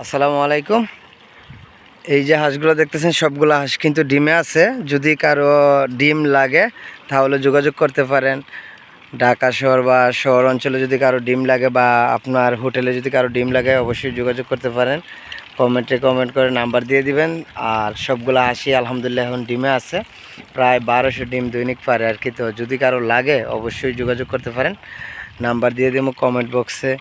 আসসালামু আলাইকুম। এই যে হাঁসগুলো দেখতেছেন, সবগুলো হাঁস কিন্তু ডিমে আছে। যদি কারও ডিম লাগে, তাহলে যোগাযোগ করতে পারেন। ঢাকা শহর বা শহর অঞ্চলে যদি কারও ডিম লাগে বা আপনার হোটেলে যদি কারও ডিম লাগে, অবশ্যই যোগাযোগ করতে পারেন। কমেন্টে কমেন্ট করে নাম্বার দিয়ে দিবেন। আর সবগুলো হাসি আলহামদুলিল্লাহ এখন ডিমে আছে। প্রায় বারোশো ডিম দৈনিক পারে আর কি। তো যদি কারও লাগে, অবশ্যই যোগাযোগ করতে পারেন। নাম্বার দিয়ে দেবো কমেন্ট বক্সে।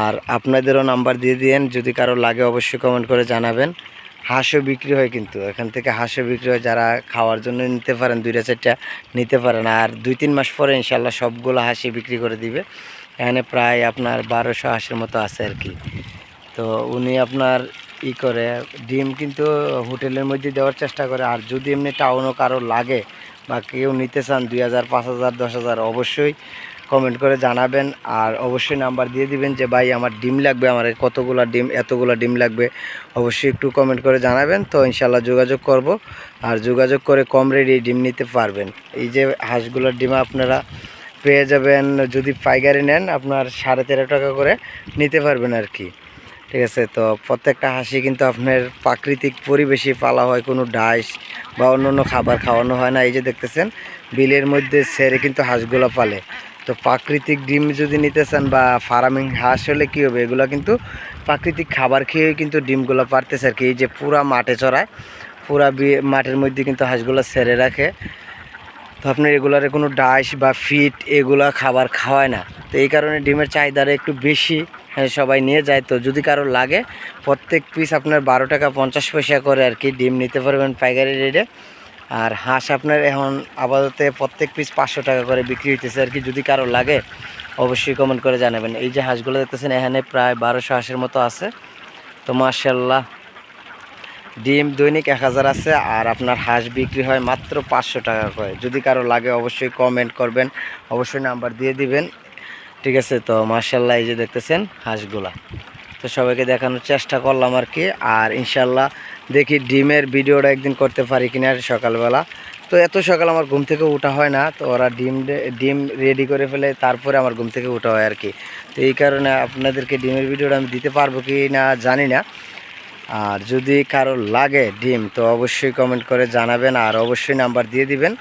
আর আপনাদেরও নাম্বার দিয়ে দিয়েন, যদি কারও লাগে অবশ্যই কমেন্ট করে জানাবেন। হাঁসও বিক্রি হয় কিন্তু, এখান থেকে হাঁসও বিক্রি হয়, যারা খাওয়ার জন্য নিতে পারেন, দুইটা চারটা নিতে পারেন, আর দুই তিন মাস পরে ইনশাল্লাহ সবগুলো হাঁসি বিক্রি করে দিবে। এখানে প্রায় আপনার বারোশো হাঁসের মতো আছে আর কি। তো উনি আপনার ই করে, ডিম কিন্তু হোটেলের মধ্যে দেওয়ার চেষ্টা করে, আর যদি এমনি টাউনও কারও লাগে বা কেউ নিতে চান, দুই হাজার, পাঁচ হাজার, দশ হাজার, অবশ্যই কমেন্ট করে জানাবেন আর অবশ্যই নাম্বার দিয়ে দিবেন যে, ভাই, আমার ডিম লাগবে, আমার কতগুলো ডিম, এতগুলো ডিম লাগবে? অবশ্যই একটু কমেন্ট করে জানাবেন। তো ইনশাল্লাহ যোগাযোগ করব আর যোগাযোগ করে কম রেডি ডিম নিতে পারবেন। এই যে হাঁসগুলোর ডিম আপনারা পেয়ে যাবেন, যদি পাইকারি নেন, আপনার সাড়ে তেরো টাকা করে নিতে পারবেন আর কি। ঠিক আছে? তো প্রত্যেকটা হাঁসি কিন্তু আপনার প্রাকৃতিক পরিবেশে পালা হয়, কোনো ডাইস বা অন্য অন্য খাবার খাওয়ানো হয় না। এই যে দেখতেছেন, বিলের মধ্যে সেরে কিন্তু হাঁসগুলো পালে। তো প্রাকৃতিক ডিম যদি নিতে চান বা ফার্মিং হাঁস হলে কী হবে? এগুলো কিন্তু প্রাকৃতিক খাবার খেয়েই কিন্তু ডিমগুলো পারতেছে আর কি। এই যে পুরা মাঠে চড়ায় পুরা মাঠের মধ্যে কিন্তু হাঁসগুলো সেরে রাখে। তো আপনার এগুলার কোনো ডাইস বা ফিট এগুলা খাবার খাওয়ায় না। তো এই কারণে ডিমের চাহিদাটা একটু বেশি হ্যাঁ, সবাই নিয়ে যায়। তো যদি কারও লাগে প্রত্যেক পিস আপনার বারো টাকা পঞ্চাশ পয়সা করে আর কি ডিম নিতে পারবেন পাইকারি রেটে আর হাঁস আপনার এখন আপাতত প্রত্যেক পিস পাঁচশো টাকা করে বিক্রি হইতেছে আর কি, যদি কারও লাগে, অবশ্যই কমেন্ট করে জানাবেন। এই যে হাঁসগুলো দেখতেছেন, এখানে প্রায় বারোশো হাঁসের মতো আছে। তো মার্শাল্লাহ ডিম দৈনিক এক হাজার আছে, আর আপনার হাঁস বিক্রি হয় মাত্র পাঁচশো টাকা করে। যদি কারও লাগে, অবশ্যই কমেন্ট করবেন, অবশ্যই নাম্বার দিয়ে দিবেন। ঠিক আছে, তো মার্শাল্লাহ এই যে দেখতেছেন হাঁসগুলা। তো সবাইকে দেখানোর চেষ্টা করলাম আর কি। আর ইনশাল্লাহ দেখি ডিমের ভিডিওটা একদিন করতে পারি কিনা সকালবেলা। তো এত সকাল আমার ঘুম থেকে ওঠা হয় না, তো ওরা ডিম ডিম রেডি করে ফেলে তারপরে আমার ঘুম থেকে ওঠা হয় আর কি। তো এই কারণে আপনাদেরকে ডিমের ভিডিওটা আমি দিতে পারব কি না জানি না। আর যদি কারও লাগে ডিম, তো অবশ্যই কমেন্ট করে জানাবেন আর অবশ্যই নাম্বার দিয়ে দিবেন।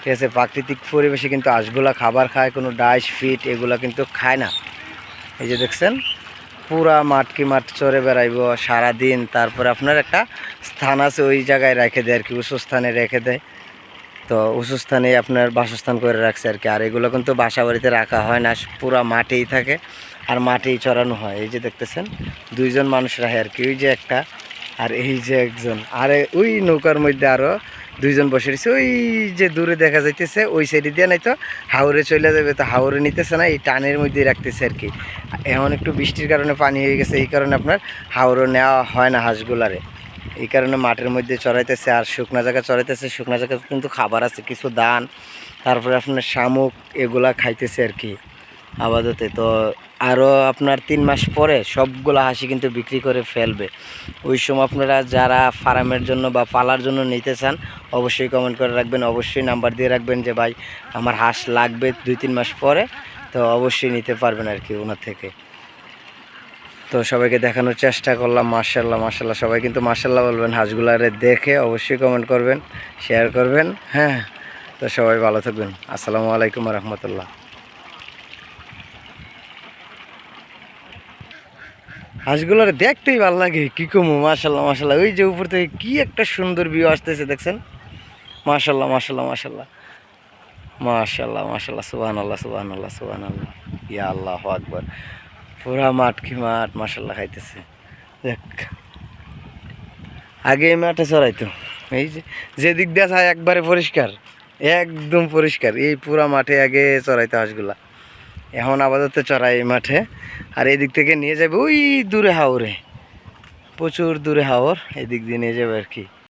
ঠিক আছে, প্রাকৃতিক পরিবেশে কিন্তু হাঁসগুলা খাবার খায়, কোনো ডাইস ফিট এগুলো কিন্তু খায় না। এই যে দেখছেন? পুরা মাঠকি মাঠ চড়ে বেড়াইব, সারাদিন। তারপরে আপনার একটা স্থান আছে, ওই জায়গায় রেখে দেয় আর কি উঁচু স্থানে রেখে দেয়। তো উঁচু স্থানে আপনার বাসস্থান করে রাখছে আর কি। আর এগুলো কিন্তু বাসা বাড়িতে রাখা হয় না, পুরা মাঠেই থাকে আর মাঠেই চড়ানো হয়। এই যে দেখতেছেন, দুইজন মানুষ রাখে আর কি, ওই যে একটা আর এই যে একজন। আর ওই নৌকার মধ্যে আরও দুইজন বসে রয়েছে। ওই যে দূরে দেখা যাইতেছে, ওই সাইডে দিয়ে নাই তো হাওড়ে চলে যাবে, তো হাওড়ে নিতেছে না, এই টানের মধ্যেই রাখতেছে আর কি। এমন একটু বৃষ্টির কারণে পানি হয়ে গেছে, এই কারণে আপনার হাওড়ে নেওয়া হয় না হাঁসগুলারে। এই কারণে মাঠের মধ্যে চড়াইতেছে, আর শুকনো জায়গা চড়াইতেছে, শুকনো জায়গা কিন্তু খাবার আছে, কিছু দান, তারপরে আপনার শামুক এগুলা খাইতেছে আর কি। আপাতত। তো আরও আপনার তিন মাস পরে সবগুলো হাসি কিন্তু বিক্রি করে ফেলবে। ওই সময় আপনারা যারা ফার্মের জন্য বা পালার জন্য নিতে চান, অবশ্যই কমেন্ট করে রাখবেন। অবশ্যই নাম্বার দিয়ে রাখবেন যে, ভাই, আমার হাঁস লাগবে দুই, তিন মাস পরে। তো অবশ্যই নিতে পারবেন আর কি ওনার থেকে। তো সবাইকে দেখানোর চেষ্টা করলাম মার্শাল্লাহ মার্শাল্লাহ সবাই কিন্তু মার্শাল্লাহ বলবেন, হাঁসগুলারে দেখে অবশ্যই কমেন্ট করবেন শেয়ার করবেন হ্যাঁ। তো সবাই ভালো থাকবেন। আসসালামু আলাইকুম রহমতুল্লাহ। হাঁসগুলোর দেখতেই ভালো লাগে। কি কমু মার্শাল্লাহ মার্শাল্লাহ ওই যে উপর থেকে কি একটা সুন্দর ভিউ আসতেছে, দেখছেন? মার্শাল্লাহ মার্শাল্লাহ মার্শাল্লাহ মার্শাল্লাহ মার্শাল্লাহ সুবাহান আল্লাহ সুবাহান আল্লাহ সুবাহান আল্লাহ ইয়া আল্লাহ আকবর। পুরা মাঠ কি মাঠ মার্শাল্লাহ খাইতেছে। দেখ। আগে এই মাঠে চড়াইতো। এই যে যে দিক দিয়ে একবারে পরিষ্কার। একদম পরিষ্কার। এই পুরা মাঠে আগে চড়াইতো হাঁসগুলা। এখন আপাতত চড়াই মাঠে। আর এদিক থেকে নিয়ে যাবে, ওই দূরে হাওরে। প্রচুর দূরে হাওর, এদিক দিয়ে নিয়ে যাবে আর কি।